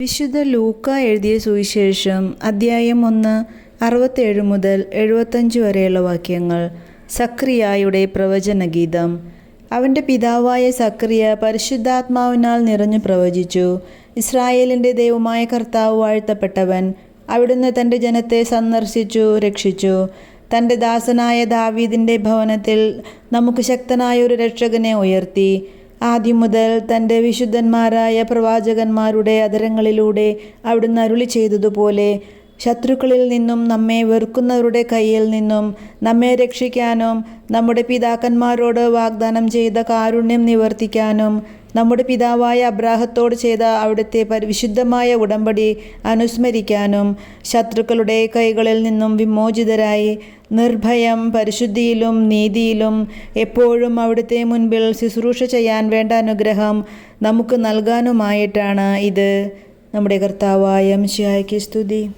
വിശുദ്ധ ലൂക്ക എഴുതിയ സുവിശേഷം അദ്ധ്യായം ഒന്ന് അറുപത്തേഴ് മുതൽ എഴുപത്തഞ്ച് വരെയുള്ള വാക്യങ്ങൾ. സക്രിയായുടെ പ്രവചനഗീതം. അവന്റെ പിതാവായ സക്രിയ പരിശുദ്ധാത്മാവിനാൽ നിറഞ്ഞു പ്രവചിച്ചു. ഇസ്രായേലിന്റെ ദൈവമായ കർത്താവ് വാഴ്ത്തപ്പെട്ടവൻ അവിടുന്ന് തന്റെ ജനത്തെ സന്ദർശിച്ചു രക്ഷിച്ചു. തന്റെ ദാസനായ ദാവീദിന്റെ ഭവനത്തിൽ നമുക്ക് ശക്തനായ ഒരു രക്ഷകനെ ഉയർത്തി. ആദ്യം മുതൽ തന്റെ വിശുദ്ധന്മാരായ പ്രവാചകന്മാരുടെ അതരങ്ങളിലൂടെ അവിടുന്ന് അരുളി ചെയ്തതുപോലെ ശത്രുക്കളിൽ നിന്നും നമ്മെ വെറുക്കുന്നവരുടെ കയ്യിൽ നിന്നും നമ്മെ രക്ഷിക്കാനും നമ്മുടെ പിതാക്കന്മാരോട് വാഗ്ദാനം ചെയ്ത കാരുണ്യം നിവർത്തിക്കാനും നമ്മുടെ പിതാവായ അബ്രാഹത്തോട് ചെയ്ത അവിടുത്തെ പരിശുദ്ധമായ ഉടമ്പടി അനുസ്മരിക്കാനും ശത്രുക്കളുടെ കൈകളിൽ നിന്നും വിമോചിതരായി നിർഭയം പരിശുദ്ധിയിലും നീതിയിലും എപ്പോഴും അവിടുത്തെ മുൻപിൽ ശുശ്രൂഷ ചെയ്യാൻ വേണ്ട അനുഗ്രഹം നമുക്ക് നൽകാനുമായിട്ടാണ് ഇത്. നമ്മുടെ കർത്താവായ ശിയായ്ക്ക് സ്തുതി.